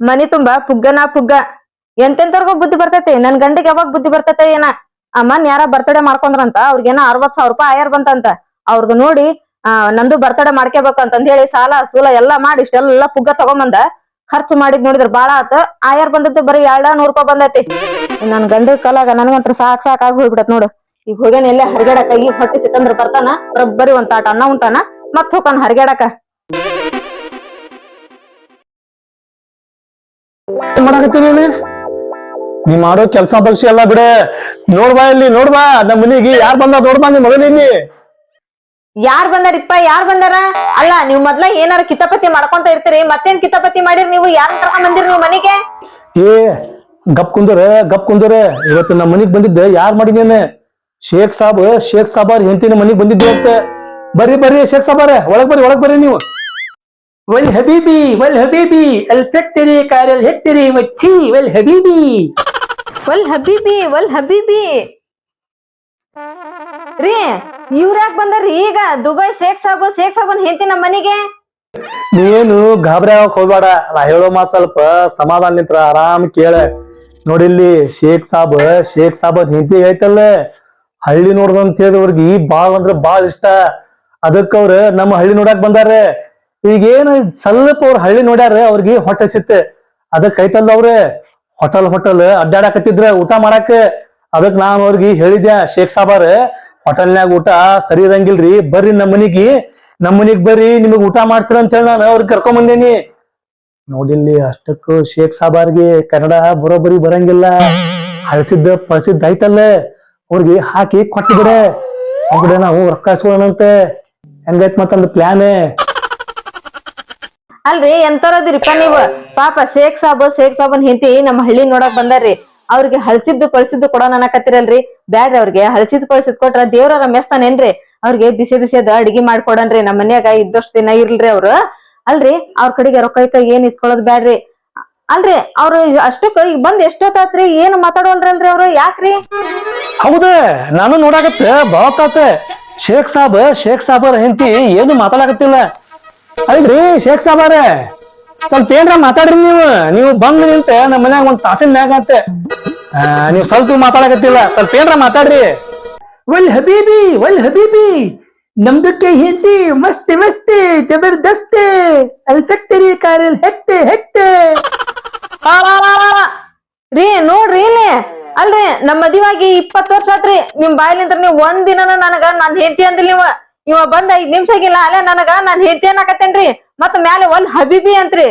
ಮನಿ ತುಂಬಾ ಪುಗ್ಗನ ಪುಗ್ಗ. ಎಂತೆಂತವ್ರಿಗೂ ಬುದ್ಧಿ ಬರ್ತೈತಿ? ನನ್ ಗಂಡಿಗೆ ಯಾವಾಗ ಬುದ್ಧಿ ಬರ್ತೈತೆ ಏನ? ಅಮ್ಮನ್ ಯಾರ ಬರ್ತಡೇ ಮಾಡ್ಕೊಂಡ್ರಂತ, ಅವ್ರಿಗೇನ ಅರವತ್ ಸಾವಿರ ರೂಪಾಯಿ ಆಯರ್ ಬಂತಂತ. ಅವ್ರದ್ದು ನೋಡಿ, ಆ, ನಂದು ಬರ್ತಡೇ ಮಾಡ್ಕೋಬೇಕು ಅಂತಂದ್ ಹೇಳಿ ಸಾಲ, ಸೂಲ ಎಲ್ಲಾ ಮಾಡಿ ಇಷ್ಟೆಲ್ಲಾ ಪುಗ್ಗ ತಗೊಂಬಂದ, ಖರ್ಚು ಮಾಡಿದ್ ನೋಡಿದ್ರ ಬಾಳ ಆತ. ಆಯರ್ ಬಂದೈತಿ ಬರೀ ಎರಡ ನೂರ್ ರೂಪಾಯಿ ಬಂದೈತಿ. ನನ್ ಗಂಡ ಕಲಾಗ ನನ್ಗಂತ್ರ ಸಾಕ್ ಸಾಕಾಗಿ ಹೋಗ್ಬಿಡತ್ ನೋಡು. ಈಗ ಹೋಗ್ಯಾನ ಎಲ್ಲೇ ಹರಿಗಡಕ ಈಗ ಹೊಟ್ಟಿ ಸಿಕ್ಕಂದ್ರ ಬರ್ತಾನ ಬರೀ ಒಂದ್ ತಾಟ ಅನ್ನ ಉಂಟಾನ ಮತ್ ಹೋಗಾನ ಹರಿಗಾಡಕ ಮಾಡಾಕತ್ತೀನಿ ನೀ ಮಾಡೋ ಕೆಲ್ಸ ಬಗ್ಸಿ ಎಲ್ಲ ಬಿಡ. ನೋಡ್ಬಾ ಇಲ್ಲಿ ನೋಡ್ಬಾ ನಮ್ ಮನಿಗೆ ಯಾರ್ ಬಂದ ನೋಡ್ಬಾ ನಿಮ್ ಮಗನ ಇಲ್ಲಿ. ಯಾರ್ ಬಂದಾರಿಪ್ಪ ಯಾರ್ ಬಂದಾರ? ಅಲ್ಲ ನೀವ್ ಮೊದ್ಲ ಏನಾರ ಕಿತಾಪತಿ ಮಾಡ್ಕೊಂತ ಇರ್ತೀರಿ ಮತ್ತೇನ್ ಕಿತಾಪತಿ ಮಾಡಿರಿ ನೀವು? ಯಾರ್ ಕರ್ಕೊಂಡ್ ಬಂದಿರಿ ನೀವು ಮನೆಗೆ? ಏ ಗಪ್ ಕುಂದ್ರ ಗಪ್ ಕುಂದ್ರ. ಇವತ್ತು ನಮ್ಮ ಮನಿಗ್ ಬಂದಿದ್ದೆ. ಯಾರ್ ಮಾಡಿದೇನೆ ಶೇಖ್ ಸಾಬ್ ಶೇಖ್ ಸಾಬಾರ್ ಹೆಂತಿನ ಮನಿಗ್ ಬಂದಿದ್ದೆ ಅಂತ. ಬರ್ರಿ ಬರ್ರಿ ಶೇಖ್ ಸಾಬಾರ ಒಳಗ್ ಬರ್ರಿ ಒಳಗ್ ಬರ್ರಿ ನೀವು. ವಲ್ ಹಬೀಬಿ ವಲ್ ಹಬೀಬಿ ಅಲ್ ಫೆಕ್ಟರಿ ಕಾರಲ್ ಹೆಟ್ಟಿರಿ ಮಚ್ಚಿ ವಲ್ ಹಬೀಬಿ. ವಲ್ ಹಬೀಬಿ ವಲ್ ಹಬೀಬಿ. ರೀ ಇವ್ರ್ಯಾಕ್ ಯಾಕೆ ಬಂದಾರ್ರಿ ಈಗ? ದುಬೈ ಶೇಖ್ ಸಾಬು ಶೇಖ್ ಸಾಬನ್ ಹೆಂತಿ ನಮ್ಮ ಮನೆಗೆ. ನೀನು ಗಾಬರಿ ಆಗಕ್ ಹೋಗ್ಬೇಡ. ನಾ ಹೇಳೋ ಮಾತ್ ಸ್ವಲ್ಪ ಸಮಾಧಾನ ನಿಂತ್ರ ಆರಾಮ್ ಕೇಳ. ನೋಡಿಲ್ಲಿ ಶೇಖ್ ಸಾಬ್ ಶೇಖ್ ಸಾಬ್ ಹೆಂಡತಿ ಐತಲ್ಲ. ಹಳ್ಳಿ ನೋಡ್ದಂತ ಹೇಳಿದವ್ರಿಗೆ ಬಾಳ್ ಅಂದ್ರ ಬಾಳ್ ಇಷ್ಟ. ಅದಕ್ಕ ಅವ್ರ ನಮ್ಮ ಹಳ್ಳಿ ನೋಡಕ್ ಬಂದಾರ. ಈಗೇನ್ ಸ್ವಲ್ಪ ಅವ್ರ ಹಳ್ಳಿ ನೋಡ್ಯಾರ ಅವ್ರಿಗೆ ಹೊಟ್ಟೆ ಸಿತ್ತೆ. ಅದಕ್ಕೆ ಐತಲ್ಲ ಅವ್ರೆ, ಹೋಟೆಲ್ ಹೋಟೆಲ್ ಅಡ್ಡಾಡಕತ್ತಿದ್ರ ಊಟ ಮಾಡಾಕ ಅದಕ್ಕೆ ನಾನು ಅವ್ರಿಗೆ ಹೇಳಿದ್ಯಾ, ಶೇಖ್ ಸಾಬಾರ್, ಹೋಟೆಲ್ನ್ಯಾಗ ಊಟ ಸರಿ ಇರಂಗಿಲ್ರಿ, ಬರ್ರಿ ನಮ್ಮ ಮನಿಗೆ. ನಮ್ಮ ಮನಿಗ್ ಬರ್ರಿ, ನಿಮಗ್ ಊಟ ಮಾಡ್ತೀರ ಅಂತ ಹೇಳಿ ನಾನು ಅವ್ರಿಗೆ ಕರ್ಕೊಂಡ್ ಬಂದೇನಿ. ನೋಡಿಲ್ಲಿ ಅಷ್ಟಕ್ಕೂ ಶೇಖ್ ಸಾಬಾರ್ಗೆ ಕನ್ನಡ ಬರೋಬ್ಬರಿ ಬರಂಗಿಲ್ಲ. ಹಳಸಿದ್ದ ಪಳಸಿದ್ದ ಐತಲ್ಲ ಅವ್ರಿಗೆ ಹಾಕಿ ಕೊಟ್ಟಿದ್ರೆ ಅವ್ರ ನಾವು ರೊಕ್ಕ ಇಸ್ಕೊಳ್ಳೋಣಂತೆ ಹೆಂಗೈತ್ ಮತ್ತೊಂದು ಪ್ಲಾನ್ ಅಲ್ರಿ ಎಂತರದಿರಿಪ್ಪ ನೀವು? ಪಾಪ ಶೇಖ್ ಸಾಬ್, ಶೇಖ್ ಸಾಬನ್ ಹೆಂಡತಿ ನಮ್ಮ ಹಳ್ಳಿ ನೋಡಕ್ ಬಂದಾರ್ರಿ. ಅವ್ರಿಗೆ ಹಳಸಿದ್ದು ಕಳ್ಸಿದ್ದು ಕೊಡೋಣ ಅನ್ನಕತ್ತಿರಲ್ರಿ. ಬ್ಯಾಡ್ರಿ ಅವ್ರಿಗೆ. ಹಳಸಿದ್ ಕಳ್ಸಿದ್ ಕೊಟ್ರ ದೇವ್ರ ರಮ್ಯಸ್ತಾನೇನ್ರಿ ಅವ್ರಿಗೆ ಬಿಸಿ ಬಿಸಿದ ಅಡಿಗೆ ಮಾಡ್ಕೊಡನ್ರಿ. ನಮ್ಮ ಮನ್ಯಾಗ ಇದ್ದಷ್ಟು ದಿನ ಇರ್ಲ್ರಿ ಅವ್ರು. ಅಲ್ರಿ, ಅವ್ರ ಕಡೆಗೆ ರೊಕ್ಕ ಐತ ಏನ್ ಇಸ್ಕೊಳ್ಳೋದ್ ಬ್ಯಾಡ್ರಿ. ಅಲ್ರಿ, ಅವ್ರು ಅಷ್ಟಕ್ಕ ಈಗ ಬಂದ್ ಎಷ್ಟೊತ್ತಾತ್ರಿ? ಏನ್ ಮಾತಾಡೋಲ್ರಲ್ರಿ ಅವ್ರು? ಯಾಕ್ರಿ? ಹೌದ, ನಾನು ನೋಡಾಕತ್ತೆ ಬಾವತ್ತಾತ ಶೇಖ್ ಸಾಬ್, ಶೇಖ್ ಸಾಬರ್ ಹೆಂಡತಿ ಏನು ಮಾತಾಡಕತ್ತಿಲ್ಲ. ಅಲ್ರಿ ಶೇಖ್ ಸಾಬಾರೆ. ಸ್ವಲ್ಪ ಏನ್ರ ಮಾತಾಡ್ರಿ ನೀವು. ನೀವು ಬಂದ್ ನಿಂತ ನಮ್ಮ ಮನ್ಯಾಗ ಒಂದ್ ತಾಸಿನ ಮ್ಯಾಗ ಅಂತೆ. ಆ, ನೀವು ಸ್ವಲ್ಪ ಮಾತಾಡಕತ್ತಿಲ್ಲ. ಸ್ವಲ್ಪ ಏನ್ರ ಮಾತಾಡ್ರಿ. ವಲ್ ಹಬೀಬಿ ವಲ್ ಹಬೀಬಿ ನಮ್ದಕ್ಕೆ ಹಿಂದಿ ಮಸ್ತಿ ಮಸ್ತಿ ಜಬರ್ದಸ್ತಿ ಅಲ್ ಫೆಕ್ಟರಿ ಕಾರಲ್ ಹೆಕ್ತೆ ಹೆಕ್ತೆ. ರೀ ನೋಡ್ರಿ ಇಲ್ಲಿ. ಅಲ್ರಿ ನಮ್ ಮದಿವಾಗಿ ಇಪ್ಪತ್ತು ವರ್ಷ ಆತ್ರಿ. ನಿಮ್ ಬಾಯ್ಲಿಂತ್ರ ನೀವ್ ಒಂದ್ ದಿನನ ನನಗ ನಾನ್ ಹೆಂಡತಿ ಅಂದ್ರಿ ಇವ ಇವ ಬಂದ್ ಐದ್ ನಿಮಿಷ ಆಗಿಲ್ಲ ಅಲ್ಲೇ ನನಗ ನಾನ್ ಹೆಂಡತಿ ಅನ್ನಕತ್ತೇನ್ರಿ? ಮತ್ ಮ್ಯಾಲೆ ಒಂದ್ ಹಬಿಬಿ ಅಂತ್ರಿ.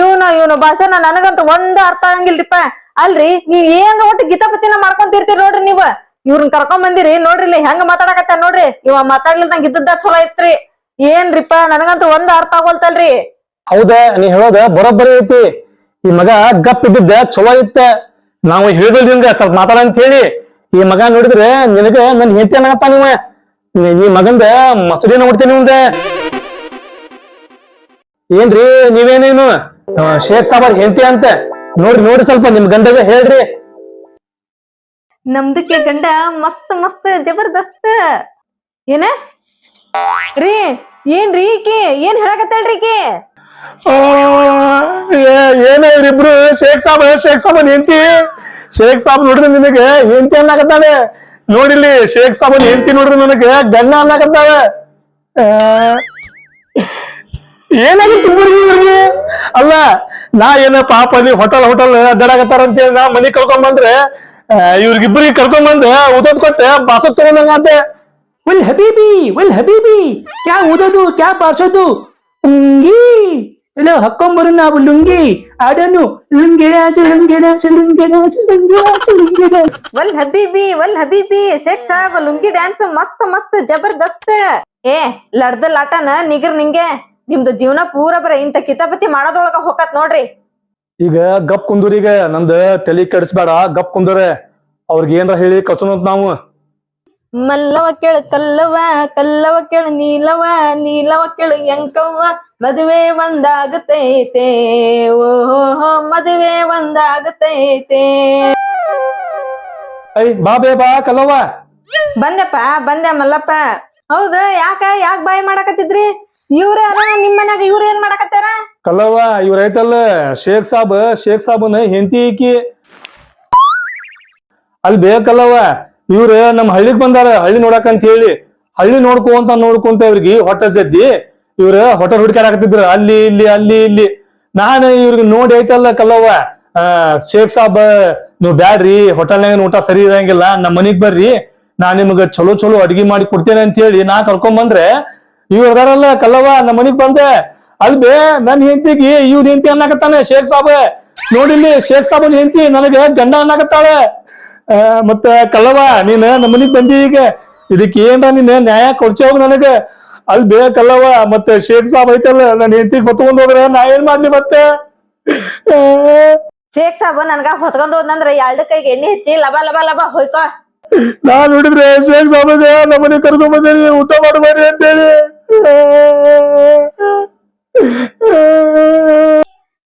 ಇವ್ನ ಇವ್ನ ಭಾಷೆನ ನನಗಂತ ಒಂದ್ ಅರ್ಥ ಆಗಂಗಿಲ್ರಿಪ್ಪ. ಅಲ್ರಿ, ನೀವ್ ಏನ್ ಒಟ್ಟು ಗೀತಾಪತಿನ ಮಾಡ್ಕೊಂತಿರ್ತೀರಿ ನೋಡ್ರಿ ನೀವ್? ಇವ್ರನ್ ಕರ್ಕೊಂಡ್ ಬಂದಿರಿ, ನೋಡ್ರಿ ಇಲ್ಲಿ ಹೆಂಗ್ ಮಾತಾಡಕತ್ತ ನೋಡ್ರಿ? ಇವ ಮಾತಾಡ್ಲಿಲ್ದಂಗ ಇದ್ದದ್ದ ಚಲೋ ಐತ್ರಿ. ಏನ್ರಿಪ್ಪ, ನನಗಂತ ಒಂದ್ ಅರ್ಥ ಆಗೋಲ್ತಲ್ರಿ. ಹೌದ, ನೀ ಹೇಳೋದ ಬರೋಬ್ಬರಿ ಐತಿ. ಈ ಮಗ ಗಪ್ ಇದ್ದಿದ್ದ ಚಲೋ ಇತ್ತ ನಾವು ಹೇಳಿದ್ರಿ ನಿಮ್ಗೆ ಸ್ವಲ್ಪ ಮಾತಾಡ ಅಂತ ಹೇಳಿ. ಈ ಮಗ ನೋಡಿದ್ರೆ ನಿನಗ ನನ್ ಹೆಂಡತಿ ಅನ್ನಗತ್ತ ನೀವ ಈ ಮಗಂದ ಮಸೂರಿನ ನೋಡ್ತೀನಿ ಮುಂದೆ ಏನ್ರಿ ನೀವೇನೇನು ಶೇಖ್ ಸಾಬಾರ್ ಹೆಂಡತಿ ಅಂತ. ನೋಡ್ರಿ ನೋಡ್ರಿ ಸ್ವಲ್ಪ ನಿಮ್ ಗಂಡಗ ಹೇಳ್ರಿ. ನಮ್ದಕ್ಕೆ ಗಂಡ ಮಸ್ತ್ ಮಸ್ತ್ ಜಬರ್ದಸ್ತ್. ಏನ? ರೀ ಏನ್ರಿ ಈಕಿ? ಏನ್ ಹೇಳಕತ್ತಾಳ್ರಿ ಈಕಿ? ಏನೇ ಇವ್ರಿಬ್ರು ಶೇಖ್ ಸಾಬ್ ಶೇಖ್ ಸಾಬನ್ ಹೆಂಡತಿ. ಶೇಖ್ ಸಾಬ್ ನೋಡ್ರಿ ನಿನಗೆ ಹೆಂಡತಿ ಅನ್ನಕತ್ತಾಳೆ. ನೋಡಿಲ್ಲಿ ಶೇಖ್ ಸಾಬನ್ ಹೆಂಡತಿ ನೋಡ್ರಿ ನನಗೆ? ಗಂಡ ಅನ್ನಕತ್ತಾಳೆ ಏನಾಗುತ್ತೆ ಇವ್ರಿಗೆ? ಅಲ್ಲ, ನಾ ಏನ ಪಾಪ ಅಲ್ಲಿ ಹೋಟೆಲ್ ಹೋಟೆಲ್ ಅಡ್ಡಾಡಕತ್ತಾರ ಅಂತೇಳಿ ನಾ ಮನಿ ಕರ್ಕೊಂಡ್ ಬಂದ್ರೆ ಇವ್ರಿಗಿಬ್ರಿಗೆ ಕರ್ಕೊಂಡ್ ಬಂದ್ರೆ ಉದದ್ ಕೊಟ್ಟೆ ಬಾಸಕ್ ತಗೊಂಡಂಗಂತೆ ಒಲ್ ಹಬೀಬಿ ಒಲ್ ಹಬೀಬಿ, ಕ್ಯಾ ಓದೋದು ಕ್ಯಾ ಬಾರ್ಸೋದು? ಉಂಗಿ. ಇಲ್ಲ ಹಕ್ಕೊಂಬರು ನಾವು ಲುಂಗಿ ಆಡೋನು ಲುಂಗಿರಾಜು ಲುಂಗಿರಾಜು ಲುಂಗಿರಾಜು ಲುಂಗಿರಾಜು ಲುಂಗಿರಾಜು ವಲ್ ಹಬೀಬಿ ವಲ್ ಹಬೀಬಿ ಶೇಖ್ ಸಾಬ್ ಲುಂಗಿ ಡ್ಯಾನ್ಸ್ ಮಸ್ತ್ ಮಸ್ತ್ ಜಬರ್ದಸ್ತ್. ಏ ಲಡ್ದ ಲಾಟನ ನಿಗರ್ ನಿಂಗೆ. ನಿಮ್ದು ಜೀವನ ಪೂರ ಬರ ಇಂತ ಕಿತಾಪತಿ ಮಾಡೋದ್ರೊಳಗ ಹೋಗತ್ ನೋಡ್ರಿ. ಈಗ ಗಪ್ ಕುಂದೂರಿಗೆ ನಂದ ತಲಿ ಕೆಡಿಸ್ಬೇಡ ಗಪ್ ಕುಂದೂರೆ. ಅವ್ರಿಗೆ ಏನ್ರ ಹೇಳಿ ಕಳ್ಸೋಣ ನಾವು. ಮಲ್ಲವ ಕೇಳು ಕಲ್ಲವ ಕಲ್ಲವ ಕೇಳು ನೀಲವ ನೀಲವ ಕೇಳು ಎಂಕವ್ವ ಮದುವೆ ಒಂದಾಗತೈತೆ. ಓಹೋ ಮದುವೆ ಒಂದಾಗತೈತೆ. ಐ ಬಾ ಬೇ ಬಾ ಕಲ್ಲವ್ವ. ಬಂದೆಪ್ಪ ಬಂದೆ ಮಲ್ಲಪ್ಪ. ಹೌದ ಯಾಕ ಯಾಕ ಬಾಯಿ ಮಾಡಾಕತ್ತಿದ್ರಿ? ಇವ್ರ ಯಾರ? ನಿಮ್ ಮನ್ಯಾಗ ಇವ್ರ ಏನ್ ಮಾಡಾಕತ್ತಾರ? ಕಲ್ಲವ್ವ ಇವ್ರ ಐತಲ್ಲ ಶೇಖ್ ಸಾಬ್ ಶೇಖ್ ಸಾಬನ್ ಹೆಂಡತಿ ಈಕಿ. ಅಲ್ಲಿ ಬೇಕಲ್ಲವ್ವ ಇವ್ರ ನಮ್ ಹಳ್ಳಿಗ್ ಬಂದಾರ, ಹಳ್ಳಿ ನೋಡಕಂತ ಹೇಳಿ ಹಳ್ಳಿ ನೋಡ್ಕೊಂತ ನೋಡ್ಕೊಂತ ಇವ್ರಿಗೆ ಹೊಟ್ಟೆ ಸದ್ದಿ, ಇವ್ರ ಹೊಟ್ಟೆ ಹುಡ್ಕ್ಯಾಡಕತ್ತಿದ್ರ ಅಲ್ಲಿ, ಇಲ್ಲಿ ಅಲ್ಲಿ, ಇಲ್ಲಿ. ನಾನು ಇವ್ರಿಗೆ ನೋಡಿ ಐತಲ್ಲ ಕಲ್ಲವ್ವ, ಆ, ಶೇಖ್ ಸಾಬ್, ನೀವು ಬ್ಯಾಡ್ರಿ ಹೋಟೆಲ್ನಾಗ ಊಟ ಸರಿ ಇರಂಗಿಲ್ಲ ನಮ್ಮ ಮನಿಗ್ ಬರ್ರಿ, ನಾ ನಿಮ್ಗ ಚಲೋ ಚಲೋ ಅಡ್ಗೆ ಮಾಡಿ ಕೊಡ್ತೇನೆ ಅಂತ ಹೇಳಿ ನಾ ಕರ್ಕೊಂಡ್ ಬಂದ್ರೆ, ಇವ್ರ ಅದಾರಲ್ಲ ಕಲ್ಲವ್ವ ನಮ್ಮ ಮನಿಗ್ ಬಂದೆ. ಅಲ್ಬೆ, ನನ್ ಹೆಂಡತಿಗೆ ಇವ್ರ ಹೆಂಡತಿ ಅನ್ನಕತ್ತಾನೆ ಶೇಖ್ ಸಾಬ್. ನೋಡಿಲ್ಲಿ ಶೇಖ್ ಸಾಬನ್ ಹೆಂಡತಿ ನನಗೆ ಗಂಡ ಅನ್ನಕತ್ತಾಳೆ. ಮತ್ತ ಕಲ್ಲವ ನೀನ್ ನಮ್ಮ ಮನಿಗ್ ಬಂದಿ ಈಗ. ಇದಕ್ಕೆ ಏನ್ರ ನೀನ್ ನ್ಯಾಯ ಕೊಡ್ಸಿ ನನಗೆ? ಅಲ್ಲಿ ಬೇಕಲ್ಲವ ಮತ್ತೆ ಶೇಖ್ ಸಾಬ್ ಐತಲ್ಲ ನನ್ನ ಹೆಂಡತಿ ಹೊತ್ಕೊಂಡ್ ಹೋದ್ರೆ ನಾ ಏನ್ ಮಾಡ್ಲಿ ಮತ್ತೆ? ಶೇಖ್ ಸಾಬ್ ನನ್ಗ ಹೊತ್ಕೊಂಡ್ ಹೋದ್ನಂದ್ರ ಎರಡು ಕೈಗೆ ಎಣ್ಣೆ ಹಚ್ಚಿ ಲಬ ಲಬ ಲಬ ಹೋಯ್ಕೋ. ನಾ ನೋಡಿದ್ರೆ ಶೇಖ್ ಸಾಬ್ ನಮ್ಮ ಮನಿಗ್ ಕರ್ಕೊಂಡ್ ಬಂದೇನಿ ಊಟ ಮಾಡ್ಬೇಡಿ ಅಂತೇಳಿ.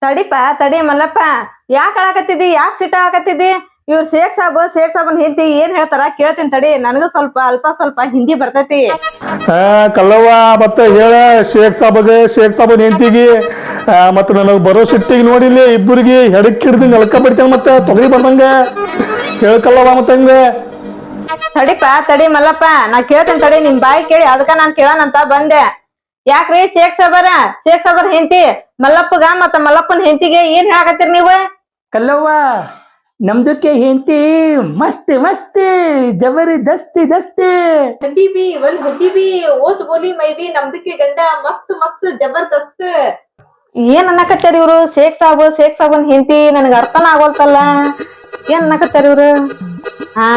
ತಡಿಪ ತಡಿ ಮಲ್ಲಪ್ಪ. ಯಾಕೆ ಹಾಕತ್ತಿದ್ದಿ ಯಾಕೆ ಸಿಟ್ಟ ಹಾಕತ್ತಿದ್ದಿ? ಇವ್ರ ಶೇಖ್ ಸಾಬ್ ಶೇಖ್ ಸಾಬನ್ ಹಿಂದಿ ಏನ್ ಹೇಳ್ತಾರ ಕೇಳ್ತೀನಿ ತಡಿ. ನನಗೂ ಸ್ವಲ್ಪ ಅಲ್ಪ ಸ್ವಲ್ಪ ಹಿಂದಿ ಬರ್ತೈತಿ. ಆ, ಕಲ್ಲವ್ವ ಮತ್ತೆ ಹೇಳ ಶೇಖ್ ಸಾಬಗೆ ಶೇಖ್ ಸಾಬನ್ ಹೆಂಡತಿಗೆ. ಮತ್ತೆ ನನಗ್ ಬರೋ ಸಿಟ್ಟಿಗೆ ನೋಡಿಲಿ ಇಬ್ಬರಿಗೆ ಹೆಡಕ್ ಹಿಡ್ದು ನೆಲಕ ಬಿಡ್ತೇನೆ ಮತ್ತೆ ತೊಗರಿ ಬರ್ದಂಗ ಮತ್ತೆ ಮತ್ತಂಗ ತಡಿಪ ತಡಿ ಮಲ್ಲಪ್ಪ ನಾ ಕೇಳ್ತೀನಿ ತಡಿ ನಿಮ್ ಬಾಯಿ ಕೇಳಿ ಅದಕ್ಕ ನಾನ್ ಕೇಳನಂತ ಬಂದೆ. ಯಾಕ್ರಿ ಶೇಖ್ ಸಾಬರ? ಶೇಖ್ ಸಾಬರ್ ಹೆಂಡತಿ ಮಲ್ಲಪ್ಪಗ ಮತ್ತ ಮಲ್ಲಪ್ಪನ ಹೆಂಡತಿಗೆ ಏನ್ ಹೇಳಕತ್ತೀರಿ ನೀವು? ಕಲ್ಲವ್ವ ನಮ್ದಕ್ಕೆ ಹೆಂಡತಿ ಮಸ್ತ್ ಮಸ್ತ್ ದಸ್ತಿ ದಸ್ತಿ. ಹಬೀಬಿ ಒಲ್ ಹಬೀಬಿ ಓತ್ ಬೋಲಿ ಮೈಬಿ ನಮ್ದಕ್ಕೆ ಗಂಡ ಮಸ್ತ್ ಮಸ್ತ್ ಜಬರ್ದಸ್ತ್. ಏನ್ ಅನ್ನಕತ್ತಾರ ಇವ್ರು? ಶೇಖ್ ಸಾಬ್ ಶೇಖ್ ಸಾಬನ್ ಹೆಂಡತಿ ನನಗ ಅರ್ಥನ ಆಗೋಲ್ತಲ್ಲ. ಏನ್ ಅನ್ನಕತ್ತಾರ ಇವ್ರು? ಹಾ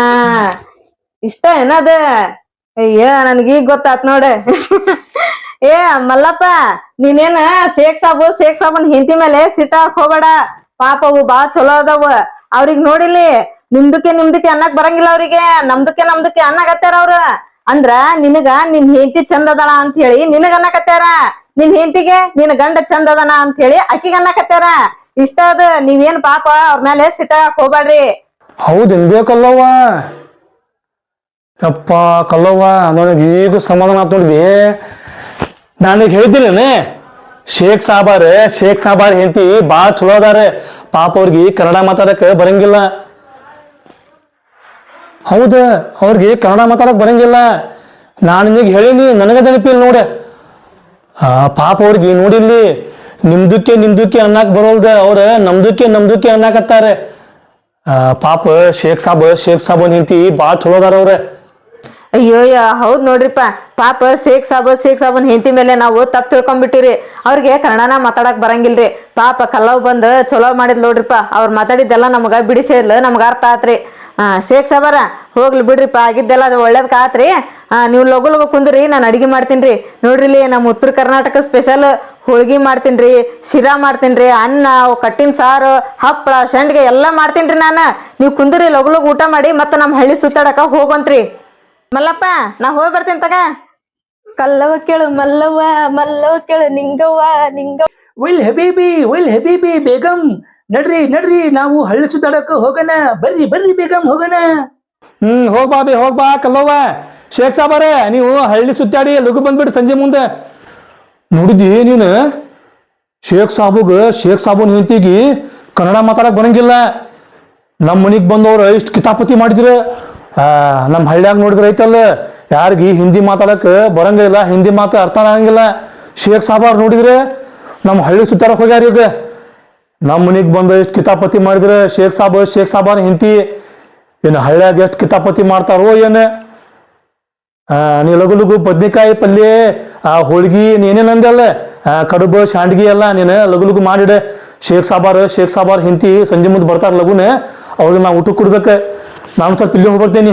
ಇಷ್ಟ ಏನದ? ಅಯ್ಯ ನನಗೀಗ ಗೊತ್ತಾತ್ ನೋಡ. ಏ ಮಲ್ಲಪ್ಪ ನೀನೇನ ಶೇಖ್ ಸಾಬು ಶೇಖ್ ಸಾಬನ್ ಹೆಂಡತಿ ಮೇಲೆ ಸಿಟ್ಟ ಹೋಗಬೇಡ. ಪಾಪ ಅವು ಬಾಳ ಚಲೋ ಅದಾವ. ಅವ್ರಿಗ್ ನೋಡಿಲಿ ನಿಮ್ದಕ್ಕೆ ನಿಮ್ದಕ್ಕೆ ಅನ್ನಕ್ ಬರಂಗಿಲ್ಲ ಅವ್ರಿಗೆ, ನಮ್ದಕ್ಕೆ ನಮ್ದಕ್ಕೆ ಅನ್ನಕತ್ತಾರ ಅವ್ರ. ಅಂದ್ರ ನಿನಗ ನಿನ್ ಹೆಂಡತಿ ಚಂದ ಅದಾಳ ಅಂತ ಹೇಳಿ ನಿನಗ ಅನ್ನಕತ್ತಾರ ನಿನ್ ಹೆಂಡತಿಗೆ ನಿನ್ ಗಂಡ ಚಂದ ಅದನ ಅಂತ ಹೇಳಿ ಅಕ್ಕಿಗೆ ಅನ್ನಕತ್ತಾರ ಇಷ್ಟ ಅದ, ನೀವೇನ್ ಪಾಪ ಅವ್ರ ಮೇಲೆ ಹೋಗ್ಬ್ಯಾಡ್ರಿ. ಹೋಗ್ಬೇಡ್ರಿ ಹೌದೇನ್ ಕಲ್ಲವ್ವ. ಯಪ್ಪ ಕಲ್ಲವ್ವ ನನಗೆ ಈಗ ಸಮಾಧಾನ ಆತ್ ನಾನೀಗ ಹೇಳ್ತಿಲ್ಲೇನೆ ಶೇಖ್ ಸಾಬಾರ್ ಶೇಖ್ ಸಾಬಾರ್ ಹೆಂಡತಿ ಭಾಳ ಚಲೋ ಅದಾರ. ಪಾಪ ಅವ್ರಿಗೆ ಕನ್ನಡ ಮಾತಾಡಕ್ ಬರಂಗಿಲ್ಲ. ಹೌದ, ಅವ್ರಿಗೆ ಕನ್ನಡ ಮಾತಾಡಕ್ ಬರಂಗಿಲ್ಲ. ನಾನು ನಿಮಗೆ ಹೇಳೀನಿ, ನನಗೆ ನೆನಪಿಲ್ಲ ನೋಡ. ಪಾಪ ಅವ್ರಿಗೆ ನೋಡಿಲ್ಲಿ, ನಿಮ್ದಕ್ಕೆ ನಿಮ್ದಕ್ಕೆ ಅನ್ನಕ್ ಬರೋಲ್ದ, ಅವ್ರ ನಮ್ದಕ್ಕೆ ನಮ್ದಕ್ಕೆ ಅನ್ನಕತ್ತಾರೆ. ಪಾಪ ಶೇಖ್ ಸಾಬ್, ಶೇಖ್ ಸಾಬನ್ ಹೆಂಡತಿ ಭಾಳ ಚಲೋ ಅದಾರ ಅವ್ರ. ಅಯ್ಯೋ, ಯಾ, ಹೌದ್ ನೋಡ್ರಿಪ್ಪ. ಪಾಪ ಶೇಖ್ ಸಾಬ್ ಶೇಖ್ ಸಾಬನ್ ಹೆಂಡತಿ ಮೇಲೆ ನಾವು ತಪ್ಪು ತಿಳ್ಕೊಂಡ್ಬಿಟ್ಟಿವ್ರಿ ಅವ್ರಿಗೆ ಕನ್ನಡನ ಮಾತಾಡಕ್ ಬರಂಗಿಲ್ರಿ. ಪಾಪ ಕಲ್ಲವ್ ಬಂದ್ ಚಲೋ ಮಾಡಿದ್ ನೋಡ್ರಿಪ್ಪ. ಅವ್ರು ಮಾತಾಡಿದ್ದೆಲ್ಲ ನಮಗ ಬಿಡಿಸಿರ್ಲ ನಮ್ಗ ಅರ್ಥ ಆತ್ರಿ. ಹಾ ಶೇಖ್ ಸಾಬಾರ, ಹೋಗ್ಲಿ ಬಿಡ್ರಿಪ್ಪ. ಆಗಿದ್ದೆಲ್ಲ ಅದು ಒಳ್ಳೇದಕ್ಕೆ ಆತ್ರಿ ನೀವು ಲಗು ಲಗು ಕುಂದ್ರಿ, ನಾನು ಅಡಿಗೆ ಮಾಡ್ತೀನಿ ನೋಡ್ರಿಲಿ ನಮ್ಮ ಉತ್ತರ ಕರ್ನಾಟಕ ಸ್ಪೆಷಲ್ ಹೋಳ್ಗಿ ಮಾಡ್ತೀನ್ರಿ, ಶಿರಾ ಮಾಡ್ತೀನ್ರಿ, ಅನ್ನ, ಕಟ್ಟಿನ ಸಾರು ಹಪ್ಪಳ ಸಂಡ್ಗೆ ಎಲ್ಲ ಮಾಡ್ತೀನ್ರಿ ನಾನು. ನೀವು ಕುಂದ್ರಿ ಲಗು ಲಗು ಊಟ ಮಾಡಿ ಮತ್ತೆ ನಮ್ಮ ಹಳ್ಳಿ ಸುತ್ತಾಡಕ ಹೋಗಂತ್ರಿ. ಮಲ್ಲಪ್ಪ ನಾ ಹೋಗಿ ಬರ್ತೀನಿ ತಗ. ಕಲ್ಲವ ಕೇಳು ಮಲ್ಲವ್ವ ಮಲ್ಲವ ಕೇಳು ನಿಂಗವ್ವ ನಿಂಗ ವಿಲ್ ಹೆಬೀಬಿ ವಿಲ್ ಹೆಬೀಬಿ ಬೇಗಂ. ನಡ್ರಿ ನಡ್ರಿ ನಾವು ಹಳ್ಳಿ ಸುತ್ತಾಡಕ್ಕೆ ಹೋಗೋಣ. ಬರ್ರಿ ಬರ್ರಿ ಬೇಗಂ ಹೋಗೋಣ. ಹ್ಮ್ ಹೋಗ್ಬಾ ಬಿ ಹೋಗ್ಬಾ ಕಲ್ಲವ್ವ. ಶೇಖ್ ಸಾಬಾರೆ ನೀವು ಹಳ್ಳಿ ಸುತ್ತಾಡಿ ಲಘು ಬಂದ್ಬಿಟ್ಟು ಸಂಜೆ ಮುಂದೆ. ನೋಡಿದಿ ನೀನು? ಶೇಖ್ ಸಾಬುಗ ಶೇಖ್ ಸಾಬುನ್ ಹೆಂಡತಿಗೆ ಕನ್ನಡ ಮಾತಾಡಕ್ ಬರಂಗಿಲ್ಲ. ನಮ್ಮ ಮನಿಗ್ ಬಂದವ್ರು ಇಷ್ಟು ಕಿತಾಪತಿ ಮಾಡಿದ್ರ. ನಮ್ಮ ಹಳ್ಳ್ಯಾಗ ನೋಡಿದ್ರೆ ಐತಲ್ಲ, ಯಾರಿಗೆ ಹಿಂದಿ ಮಾತಾಡಕ್ ಬರಂಗಿಲ್ಲ ಹಿಂದಿ ಮಾತು ಅರ್ಥ ಆಗಂಗಿಲ್ಲ. ಶೇಖ್ ಸಾಬಾರ್ ನೋಡಿದ್ರೆ ನಮ್ಮ ಹಳ್ಳಿ ಸುತ್ತಾರಕ್ಕೆ ಹೋಗ್ಯಾರ ಈಗ. ನಮ್ಮ ಮನೆಗೆ ಬಂದು ಎಷ್ಟು ಕಿತಾಪತಿ ಮಾಡಿದ್ರೆ ಶೇಖ್ ಸಾಬ್, ಶೇಖ್ ಸಾಬಾನ ಹಿಂತಿ. ಏನು ಹಳ್ಳ್ಯಾಗ ಎಷ್ಟು ಕಿತಾಪತಿ ಮಾಡ್ತಾರೋ ಏನು? ನೀ ಲಗು ಲಗು ಬದ್ನಿಕಾಯಿ ಪಲ್ಯ, ಆ ಹೋಳ್ಗಿ ನೀನೇನು ಅಂದಲ್ಲ ಕಡುಬು, ಶಾಂಡ್ಗಿ ಎಲ್ಲ ನೀನು ಲಗು ಲಗು ಮಾಡಿಡ. ಶೇಖ್ ಸಾಬಾರ್ ಶೇಖ್ ಸಾಬಾರ್ ಹಿಂತಿ ಸಂಜೆ ಮುಂದೆ ಬರ್ತಾರ ಲಗುನ, ಅವ್ರಿಗೆ ನಾವು ಊಟಕ್ಕೆ ಕೊಡ್ಬೇಕು. ನಾನು ಸ್ವಲ್ಪ ಇಲ್ಲಿ ಹೋಗ್ಬರ್ತೇನೆ